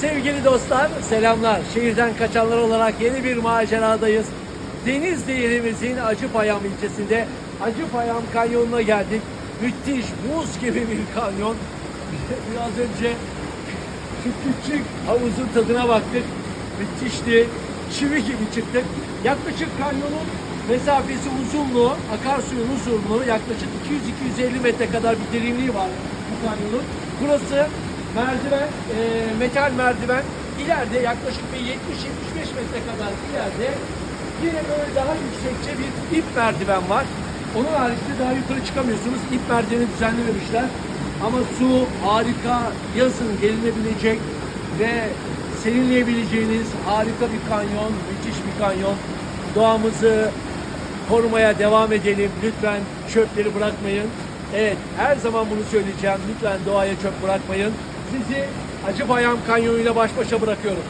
Sevgili dostlar, selamlar. Şehirden kaçanlar olarak yeni bir maceradayız. Denizli ilimizin Acıpayam ilçesinde Acıpayam Kanyonu'na geldik. Müthiş, buz gibi bir kanyon. Biraz önce şu küçük havuzun tadına baktık. Müthişti. Çivi gibi çıktık. Yaklaşık kanyonun mesafesi uzunluğu, akarsuyun uzunluğu yaklaşık 200-250 metre kadar bir derinliği var bu kanyonun. Burası merdiven, e, metal merdiven. İleride yaklaşık bir 70-75 metre kadar ileride yine böyle daha yüksekçe bir ip merdiven var. Onun haricinde daha yukarı çıkamıyorsunuz. İp merdiveni düzenlememişler. Ama su harika, yazın gelinebilecek ve serinleyebileceğiniz harika bir kanyon, müthiş bir kanyon. Doğamızı korumaya devam edelim. Lütfen çöpleri bırakmayın. Evet, her zaman bunu söyleyeceğim. Lütfen doğaya çöp bırakmayın. Sizi Acıbayam Kanyonu ile baş başa bırakıyorum.